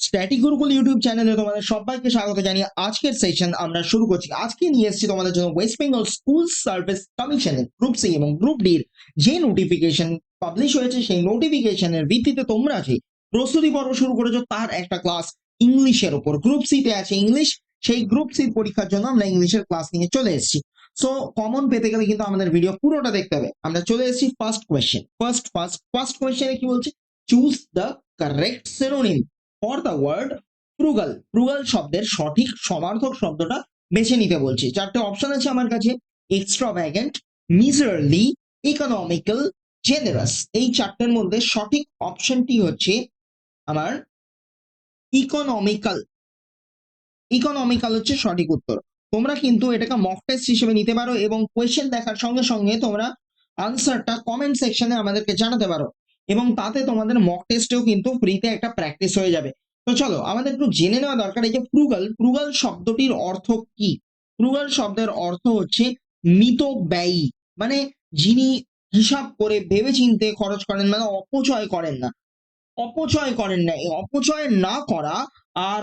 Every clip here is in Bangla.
স্ট্যাটিক গুরুকুল ইউটিউব চ্যানেলে তোমাদের সবাইকে স্বাগত জানিয়ে আজকের সেশন আমরা শুরু করছি। আজকে নিয়ে এসেছি তোমাদের জন্য ওয়েস্ট বেঙ্গল স্কুল সার্ভিস কমিশনের গ্রুপ সি এবং গ্রুপ ডির যে নোটিফিকেশন পাবলিশ হয়েছে, সেই নোটিফিকেশনের ভিত্তিতে তোমরা যে প্রস্তুতি পর্ব শুরু করেছ, তার একটা ক্লাস ইংলিশের উপর। গ্রুপ সিতে আছে ইংলিশ সেই গ্রুপ সি পরীক্ষার জন্য আমরা ইংলিশের ক্লাস নিয়ে চলে এসেছি। সো কমন পেতে গেলে কিন্তু আমাদের ভিডিও পুরোটা দেখতে হবে। আমরা চলে এসেছি first question first first first কোয়েশ্চেনে কি বলছে? Choose the correct synonym for the word frugal frugal শব্দের সঠিক সমার্থক শব্দটা বেছে নিতে বলছি। চারটে অপশন আছে আমার কাছে। Extravagant miserly economical generous এই চারটের মধ্যে সঠিক অপশনটি হচ্ছে আমার ইকোনমিক্যাল ইকোনমিক্যাল হচ্ছে সঠিক উত্তর। তোমরা কিন্তু এটাকে মক টেস্ট হিসেবে নিতে পারো এবং কোয়েশ্চেন দেখার সঙ্গে সঙ্গে তোমরা আনসারটা কমেন্ট সেকশনে আমাদেরকে জানাতে পারো। এবং তাতে তোমাদের মক টেস্টেও কিন্তু ফ্রিতে একটা প্র্যাকটিস হয়ে যাবে। তো চলো, আমাদের একটু জেনে নেওয়া দরকার এই যে ফ্রুগাল ফ্রুগাল শব্দটির অর্থ কি? ফ্রুগাল শব্দের অর্থ হচ্ছে মিত ব্যয়ী মানে যিনি হিসাব করে ভেবে চিনতে খরচ করেন মানে অপচয় করেন না। অপচয় করেন না, এই অপচয় না করা আর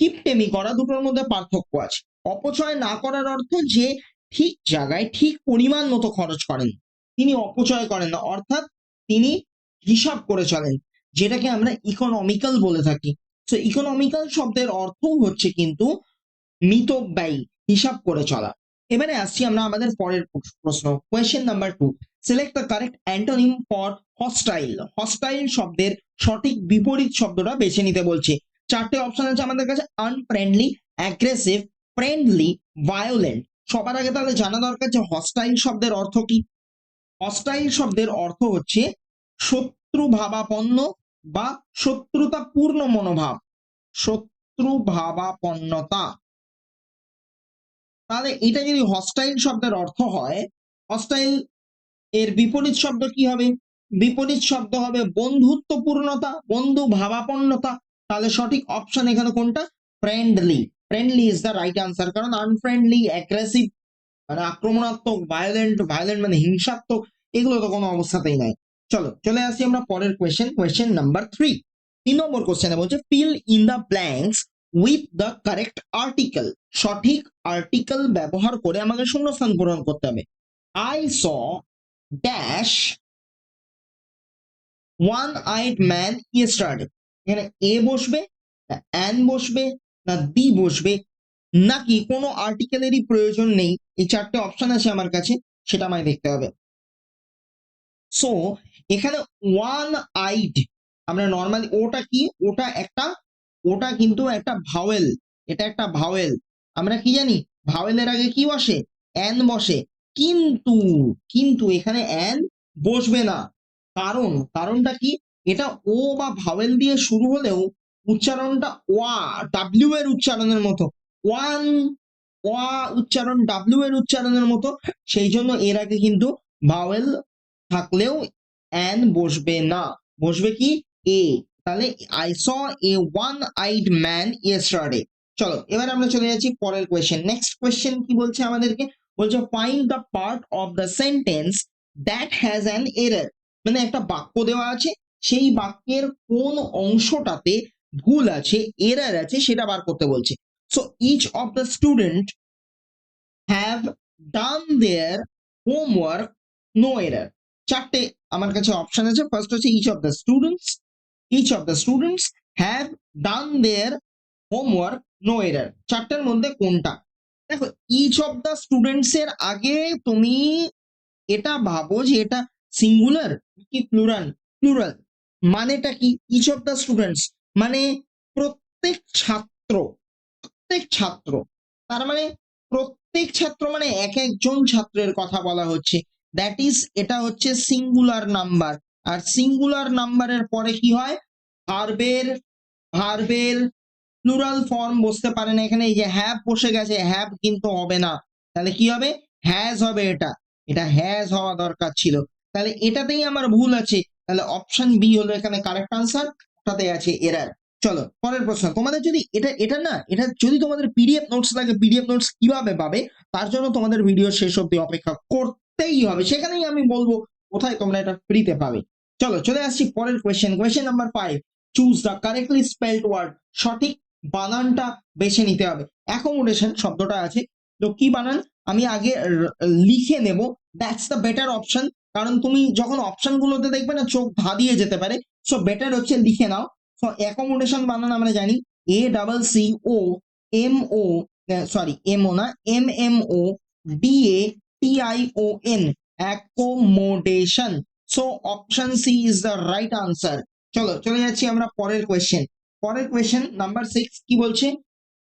কিপটেমি করা দুটোর মধ্যে পার্থক্য আছে। অপচয় না করার অর্থ যে ঠিক জায়গায় ঠিক পরিমাণ মতো খরচ করেন, তিনি অপচয় করেন না। অর্থাৎ তিনি হিসাব করে চলেন, যেটাকে আমরা ইকোনমিক্যাল বলে থাকি। তো ইকোনমিক্যাল শব্দের অর্থ হচ্ছে কিন্তু মিতব্যয়ী, হিসাব করে চলা। এবারে আসছি আমরা আমাদের পরের প্রশ্ন question number two select the correct antonym for hostile hostile শব্দের সঠিক বিপরীত শব্দটা বেছে নিতে বলছে। চারটে অপশন আছে আমাদের কাছে আনফ্রেন্ডলি অ্যাগ্রেসিভ ফ্রেন্ডলি ভায়োলেন্ট সবার আগে তাহলে জানা দরকার যে হস্টাইল শব্দের অর্থ কি। হস্টাইল শব্দের অর্থ হচ্ছে শত্রু ভাবাপন্ন বা শত্রুতাপূর্ণ মনোভাব। শত্রু ভাবাপন্নতা তাহলে এটা যদি হস্টাইল শব্দের অর্থ হয় হস্টাইল এর বিপরীত শব্দ কি হবে? বিপরীত শব্দ হবে বন্ধুত্বপূর্ণতা বন্ধু ভাবাপন্নতা তাহলে সঠিক অপশন এখানে কোনটা? Friendly friendly is the right answer কারণ আনফ্রেন্ডলি অ্যাগ্রেসিভ মানে আক্রমণাত্মক ভায়োলেন্ট ভায়োলেন্ট মানে হিংসাত্মক এগুলো তো কোনো অবস্থাতেই নাই। চলো, চলে আসি আমরা পরের কোয়েশ্চেন কোয়েশ্চেন নাম্বার থ্রি তিন নম্বর কোয়েশ্চেনে বলছে fill in the blanks with the correct article সঠিক আর্টিকেল ব্যবহার করে আমাকে শূন্যস্থান পূরণ করতে হবে। I saw dash one eyed man yesterday এখানে এ বসবে, না অ্যান বসবে, না দি বসবে নাকি কোনো আর্টিকেলেরই প্রয়োজন নেই? এই চারটে অপশন আছে আমার কাছে, সেটা আমায় দেখতে হবে। সো এখানে ওয়ান আইড আমরা নর্মালি ওটা কি? ওটা একটা, ওটা কিন্তু একটা ভাওয়েল এটা একটা ভাওয়েল আমরা কি জানি? ভাওয়েলের আগে কি বসে? অ্যান বসে। কিন্তু কিন্তু এখানে অ্যান বসবে না। কারণ, কারণটা কি? এটা ও বা ভাওয়েল দিয়ে শুরু হলেও উচ্চারণটা ওয়া ডাব্লিউ এর উচ্চারণের মতো। ওয়ান ওয়া উচ্চারণ ডাব্লিউ এর উচ্চারণের মতো। সেই জন্য এর আগে কিন্তু ভাওয়েল থাকলেও অ্যান বসবে না। বসবে কি? এ তাহলে I saw a one eyed man yesterday চলো, এবার আমরা চলে যাচ্ছি পরের কোয়েশ্চেন নেক্সট কোয়েশ্চেন কি বলছে আমাদেরকে? বলছে find the part of the sentence that has an error মানে একটা বাক্য দেওয়া আছে, সেই বাক্যের কোন অংশটাতে ভুল আছে এরার আছে, সেটা বার করতে বলছে। So each of the student have done their homework no error চারটে আমার কাছে অপশন আছে। ফার্স্ট হচ্ছে each of the students each of the students have done their homework no error চারটের মধ্যে কোনটা? দেখো ইচ অফ দ্য স্টুডেন্টস এর আগে তুমি এটা ভাবো যে এটা সিঙ্গুলার কি প্লুরাল প্লুরাল মানেটা কি? ইচ অফ দ্য স্টুডেন্টস মানে প্রত্যেক ছাত্র প্রত্যেক ছাত্র, তার মানে প্রত্যেক ছাত্র মানে এক একজন ছাত্রের কথা বলা হচ্ছে। দ্যাট ইজ এটা হচ্ছে সিঙ্গুলার নাম্বার আর সিঙ্গুলার নাম্বারের পরে কি হয়? ভার্বের ভার্বের প্লুরাল ফর্ম বসতে পারে না এখানে। এই যে হ্যাভ বসে গেছে হ্যাভ কিন্তু হবে না। তাহলে কি হবে? হ্যাজ হবে এটা। এটা হ্যাজ হওয়া দরকার ছিল। তাহলে এটাতেই আমার ভুল আছে। তাহলে অপশন বি হলো এখানে কারেক্ট আনসার ওটাতে আছে এরার চলো, পরের প্রশ্ন, তোমাদের যদি এটা এটা না, এটা যদি তোমাদের পিডিএফ নোটস লাগে পিডিএফ নোটস কীভাবে পাবে, তার জন্য তোমাদের ভিডিও শেষ অব্দি অপেক্ষা করতেই হবে। সেখানেই আমি বলব, কোথায় তোমরা এটা ফ্রিতে পাবে। চলো, চলে আসছি পরের question question number five choose the correctly spelled word সঠিক বানানটা বেছে নিতে হবে। অ্যাকোমোডেশন শব্দটা আছে, তো কি বানান? আমি আগে লিখে নেব দ্যাটস দ্য বেটার অপশন কারণ তুমি যখন অপশনগুলোতে দেখবে না, চোখ ধাঁধিয়ে যেতে পারে সো বেটার হচ্ছে লিখে নাও। অ্যাকোমোডেশন বানান আমরা জানি A double C O M O sorry M O না M M O D A T I O N accommodation so option C is the right answer চলো, চলে যাচ্ছি আমরা পরের কোয়েশ্চেন পরের কোয়েশ্চেন নাম্বার সিক্স কি বলছে?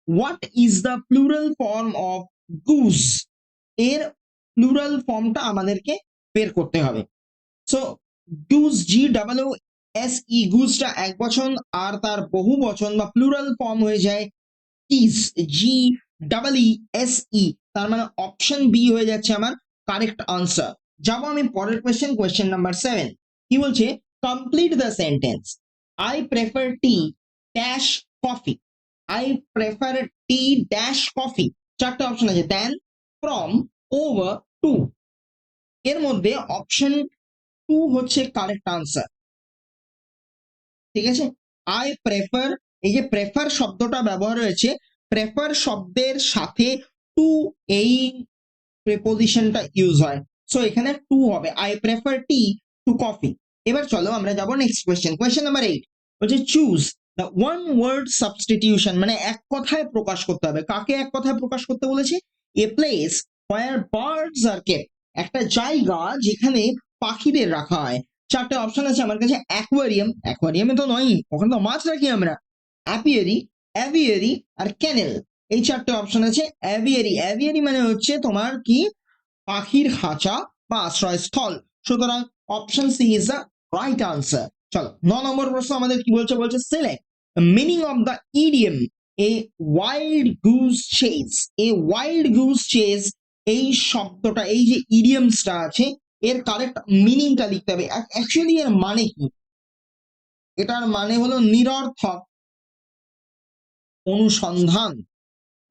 What is the plural form of goose এর প্লুরাল ফর্মটা আমাদেরকে বের করতে হবে। So goose G double O S E গুজটা এক বচন, আর তার বহু বচন বা প্লুরাল ফর্ম হয়ে যায় is G double E S E তার মানে অপশন বি হয়ে যাচ্ছে আমার কারেক্ট আনসার যাব আমি পরের কোয়েশ্চেন কোয়েশ্চেন নাম্বার সেভেন কি বলছে? Complete the sentence I prefer tea dash coffee I prefer tea dash coffee চারটে অপশন আছে। দেন ফ্রম ওভার টু এর মধ্যে অপশন টু হচ্ছে কারেক্ট আনসার ঠিক আছে? আই প্রেফার এই যে প্রেফার শব্দটা ব্যবহার হয়েছে প্রেফার শব্দের সাথে টু এই প্রেপোজিশনটা ইউজ হয়। সো এখানে টু হবে। I prefer tea to coffee এবার চলো আমরা যাব next question question number eight বলছে choose the one word substitution মানে এক কথায় প্রকাশ করতে হবে। কাকে এক কথায় প্রকাশ করতে বলেছে? A place where birds are kept একটা জায়গা যেখানে পাখিদের রাখা হয়। চারটে অপশন আছে আমার কাছে অ্যাকোয়ারিয়াম অ্যাকোয়ারিয়ামে তো নয় ওখানে তো মাছ রাখি আমরা। অ্যাপিয়ারি অ্যাভিয়ারি আর ক্যানেল এই চারটে অপশন আছে। অ্যাভিয়ারি অ্যাভিয়ারি মানে হচ্ছে তোমার কি? পাখির খাঁচা বা আশ্রয়স্থল। সুতরাং option C is the right answer চলো, ন নম্বর প্রশ্ন আমাদের কি বলছে? বলছে select meaning of the idiom a wild goose chase a wild goose chase এই শব্দটা, এই যে ইডিয়মসটা আছে এর কারেক্ট মিনিংটা লিখতে হবে। অ্যাকচুয়ালি এর মানে কি? এটার মানে হলো নিরর্থক অনুসন্ধান।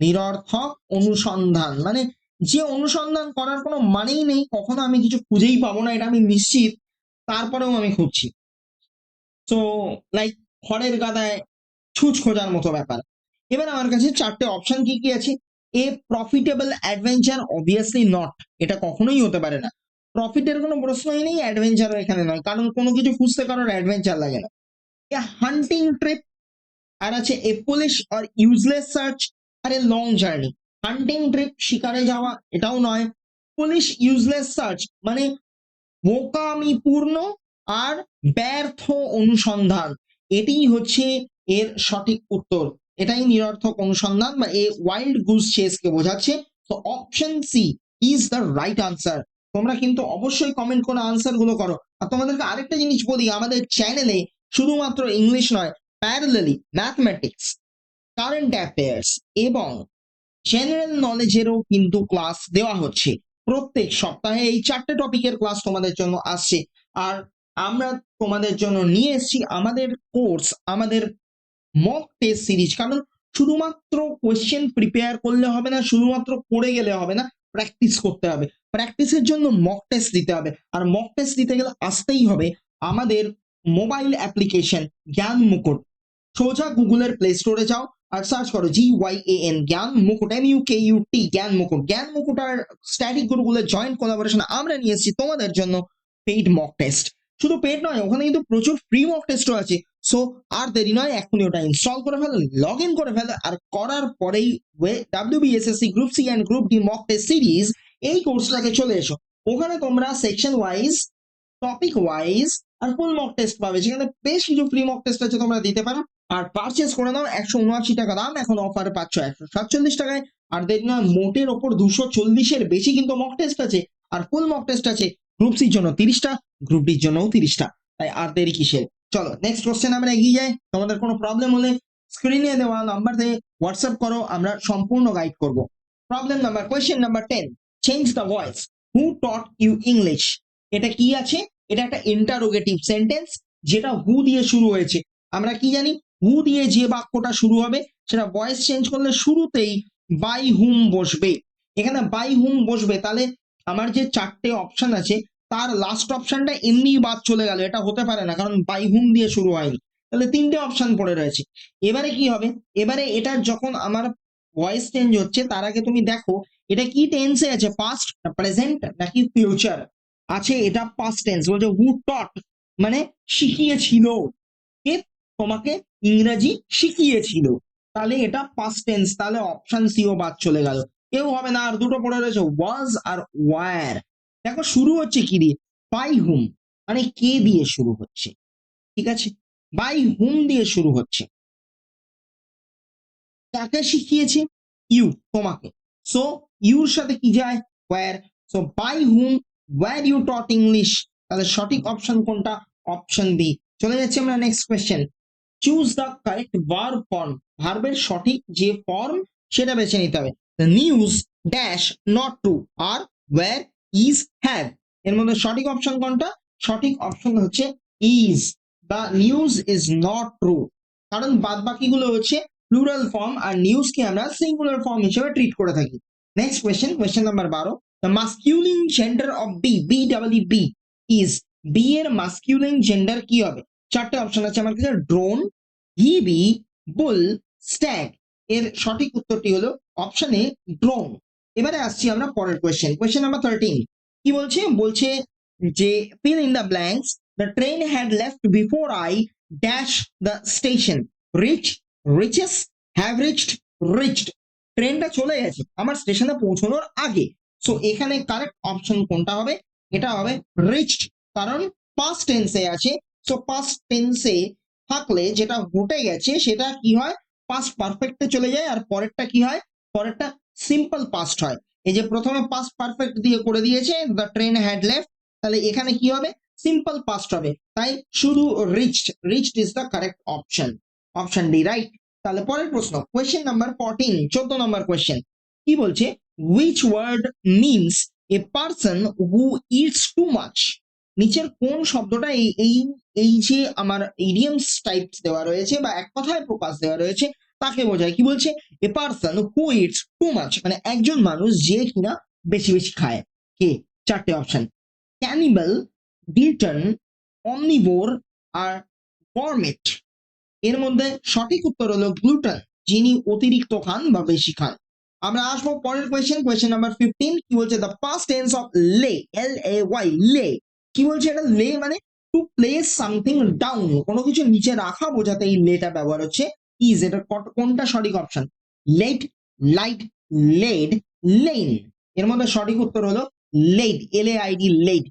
নিরর্থক অনুসন্ধান। মানে যে অনুসন্ধান করার কোনো মানেই নেই, কখনো আমি কিছু খুঁজেই পাবো না, এটা আমি নিশ্চিত। তারপরেও আমি খুঁজছি। তো লাইক খড়ের গাদায় ছুঁচ খোঁজার মতো ব্যাপার। এবার আমার কাছে চারটে অপশন কি কি আছে? A profitable adventure obviously not এটা কখনোই হতে পারে না। প্রফিটের কোনো প্রশ্নই নেই অ্যাডভেঞ্চারও এখানে নয়। কারণ কোনো কিছু খুঁজতে কারোর অ্যাডভেঞ্চার লাগে না। এ হান্টিং ট্রিপ আর আছে এ পুলিশ আর useless search R a long journey hunting trip শিকারে যাওয়া, এটাও নয়। পুলিশ ইউজলেস সার্চ মানে বোকামিপূর্ণ আর ব্যর্থ অনুসন্ধান। এটাই হচ্ছে এর সঠিক উত্তর। এটাই নিরর্থক অনুসন্ধান বা এ ওয়াইল্ড গুজ চেসকে বোঝাচ্ছে। তো option C is the right answer তোমরা কিন্তু অবশ্যই কমেন্ট করে আনসারগুলো করো। আর তোমাদেরকে আরেকটা জিনিস বলি, আমাদের চ্যানেলে শুধুমাত্র ইংলিশ নয় প্যারালালি ম্যাথমেটিক্স কারেন্ট অ্যাফেয়ার্স এবং জেনারেল নলেজেরও কিন্তু ক্লাস দেওয়া হচ্ছে। প্রত্যেক সপ্তাহে এই চারটে টপিকের ক্লাস তোমাদের জন্য আসছে। আর আমরা তোমাদের জন্য নিয়ে এসেছি আমাদের কোর্স আমাদের মক টেস্ট সিরিজ কারণ শুধুমাত্র কোয়েশ্চেন প্রিপেয়ার করলে হবে না, শুধুমাত্র পড়ে গেলে হবে না প্র্যাকটিস করতে হবে। প্র্যাকটিসের জন্য মক টেস্ট দিতে হবে। আর মক টেস্ট দিতে গেলে আসতেই হবে আমাদের মোবাইল অ্যাপ্লিকেশন জ্ঞান মুকুট সোজা গুগলের প্লে স্টোরে যাও আর সার্চ করো G Y A N Gyan Mukut M U K U T Gyan Mukut Gyan Mukut R static গুরুগুলের জয়েন্ট কোলাবোরেশন আমরা নিয়ে এসেছি তোমাদের জন্য পেইড মক টেস্ট শুধু পেড নয়, ওখানে কিন্তু প্রচুর ফ্রি মক টেস্টও আছে। সো আর দেরি নয়, এখনই ওটা ইনস্টল করে ফেলো লগ ইন করে ফেলো। আর করার পরেই W BSSC group C and group D mock test series এই কোর্সটাকে চলে এসো। ওখানে তোমরা সেকশন ওয়াইজ টপিক ওয়াইজ আর ফুল মক টেস্ট পাবে। যেখানে বেশ কিছু ফ্রি মক টেস্ট আছে তোমরা দিতে পারো। আর পারচেস করে নাও একশো উনআশি টাকা দাম। এখন অফারে পাচ্ছ একশো সাতচল্লিশ টাকায়। আর দেরি নয় মোটের ওপর দুশো চল্লিশের বেশি কিন্তু মক টেস্ট আছে। আর ফুল মক টেস্ট আছে গ্রুপ সির জন্য তিরিশটা গ্রুপ ডির জন্যও তিরিশটা। তাই আর দেরি কিসের? চলো নেক্সট কোশ্চেন আমরা এগিয়ে যাই। তোমাদের কোনো প্রবলেম হলে স্ক্রিনে দেওয়া নাম্বার থেকে হোয়াটসঅ্যাপ করো, আমরা সম্পূর্ণ গাইড করব। Problem number question number ten change the voice who taught you English এটা কি আছে? এটা একটা ইন্টারোগেটিভ সেন্টেন্স যেটা হু দিয়ে শুরু হয়েছে। আমরা কি জানি? হু দিয়ে যে বাক্যটা শুরু হবে, সেটা ভয়েস চেঞ্জ করলে শুরুতেই বাই হুম বসবে। এখানে বাই হুম বসবে, তাহলে আমার যে চারটে অপশন আছে, তার লাস্ট অপশনটা এমনি বাদ চলে গেল। এটা হতে পারে না, কারণ বাই হুম দিয়ে শুরু হয়নি। তাহলে তিনটে অপশন পড়ে রয়েছে। এবারে কি হবে? এবারে এটা যখন আমার ভয়েস চেঞ্জ হচ্ছে, তার আগে তুমি দেখো এটা কি টেন্সে আছে? পাস্ট না প্রেজেন্ট নাকি ফিউচার আছে, এটা পাস্ট টেন্স বলছে হু টট মানে শিখিয়েছিল। কে তোমাকে ইংরেজি শিখিয়েছিল? তাহলে এটা পাস্ট টেন্স তাহলে অপশন সিও বাদ চলে গেল। কেউ হবে না, আর দুটো পড়ে রয়েছে ওয়াজ আর ওয়ার দেখো, শুরু হচ্ছে কি দিয়ে? বাই হুম মানে কে দিয়ে শুরু হচ্ছে? ঠিক আছে? বাই হুম দিয়ে শুরু হচ্ছে? কাকে শিখিয়েছে? ইউ তোমাকে। সো ইউর সাথে কি যায়? Were so by whom were you taught English তাহলে সঠিক অপশন কোনটা? অপশন বি চলে যাচ্ছে আমরা next question choose the correct verb form ভার্বের সঠিক যে ফর্ম সেটা বেছে নিতে হবে। News dash not to are were is have এর মধ্যে সঠিক অপশন কোনটা? সঠিক অপশন হচ্ছে is the news is not true কারণ বাদ বাকিগুলো হচ্ছে প্লুরাল ফর্ম আর নিউজকে আমরা সিঙ্গুলার ফর্ম হিসেবে ট্রিট করে থাকি। কোয়েশ্চেন নাম্বার বারো the masculine gender of B B W B is B এর মাস্কিউলিন জেন্ডার কি হবে? চারটে অপশন আছে আমার কাছে ড্রোন হিবি বুল স্ট্যাগ এর সঠিক উত্তরটি হলো অপশন এ ড্রোন এবারে আসছি আমরা পরের কোয়েশ্চেন কোয়েশ্চেন নাম্বার থার্টিন কি বলছে? বলছে যে fill in the blanks the train had left before I dash the station reach reaches have reached reached ট্রেনটা চলে গেছে, আমার স্টেশনে পৌঁছানোর আগে। সো এখানে কারেক্ট অপশন কোনটা হবে? এটা হবে রিচড কারণ পাস্ট টেন্সে আছে। সো পাস্ট টেন্সে থাকলে যেটা ঘটে গেছে, সেটা কি হয়? পাস্ট পারফেক্টে চলে যায়, আর পরেরটা কি হয়? পরেরটা সিম্পল পাস্ট হয়। এই যে প্রথমে পাস্ট পারফেক্ট দিয়ে করে দিয়েছে দ্য ট্রেন হ্যাড লেফট তাহলে এখানে কি হবে? সিম্পল পাস্ট হবে। তাই শুধু reached reached is the correct option option D right তাহলে পরের প্রশ্ন কোয়েশ্চেন নাম্বার ফোরটিন চোদ্দ নম্বর কোয়েশ্চেন কি বলছে? Which word means a person who eats too much নিচের কোন শব্দটা এই এই এই যে আমার ইডিয়ামস টাইপ দেওয়া রয়েছে বা এক কথায় প্রকাশ দেওয়া রয়েছে, তাকে বোঝায়। কি বলছে? A person who eats too much মানে একজন মানুষ যে কিনা বেশি বেশি খায়। কে? চারটে অপশন ক্যানিবাল গ্লিটন অমনিভোর আর গরমেট এর মধ্যে সঠিক উত্তর হলো গ্লুটন যিনি অতিরিক্ত খান বা বেশি খান। আমরা আসব পরের কোয়েশ্চেন কোয়েশ্চেন নাম্বার ফিফটিন কি বলছে? দ্য পাস্ট টেন্স অফ লে এল এ ওয়াই লে কি বলছে এটা? লে মানে টু প্লেস সামথিং ডাউন কোনো কিছু নিচে রাখা বোঝাতে এই লেটা ব্যবহার হচ্ছে। ইজ এটা কোনটা সঠিক option late light led lane এর মধ্যে সঠিক উত্তর হলো led L E ID led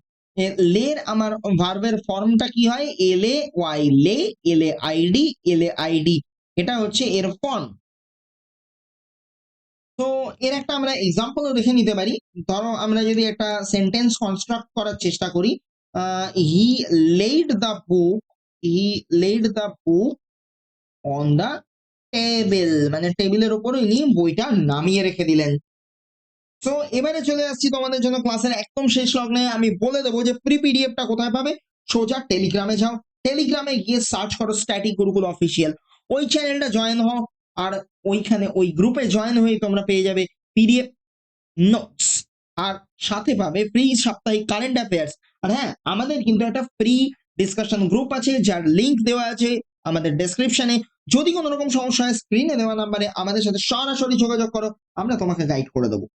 লের আমার ভার্বের ফর্মটা কি হয়? এল এ ওয়াই লে এল এ আইডি এল এ আইডি। এটা হচ্ছে এর ফর্ম তো এর একটা আমরা এক্সাম্পলও দেখে নিতে পারি। ধরো আমরা যদি একটা সেন্টেন্স কনস্ট্রাক্ট করার চেষ্টা করি he led the book he led the book on the table মানে টেবিলের উপর ইনি বইটা নামিয়ে রেখে দিলেন। তো এবারে চলে আসছি তোমাদের জন্য ক্লাসের একদম শেষ লগ্নে। আমি বলে দেবো যে ফ্রি পিডিএফটা কোথায় পাবে? সোজা টেলিগ্রামে যাও। টেলিগ্রামে গিয়ে সার্চ করো স্ট্যাটিক গুরুকুল অফিসিয়াল ওই চ্যানেলটা জয়েন হও আর ওইখানে ওই গ্রুপে জয়েন হয়ে তোমরা পেয়ে যাবে পিডিএফ নোটস আর সাথে পাবে ফ্রি সাপ্তাহিক কারেন্ট অ্যাফেয়ার্স আর হ্যাঁ আমাদের কিন্তু একটা ফ্রি ডিসকাশন গ্রুপ আছে, যার লিংক দেওয়া আছে আমাদের ডেসক্রিপশনে যদি কোনো রকম সমস্যা হয় স্ক্রিনে দেওয়া নাম্বারে আমাদের সাথে সরাসরি যোগাযোগ করো, আমরা তোমাকে গাইড করে দেবো।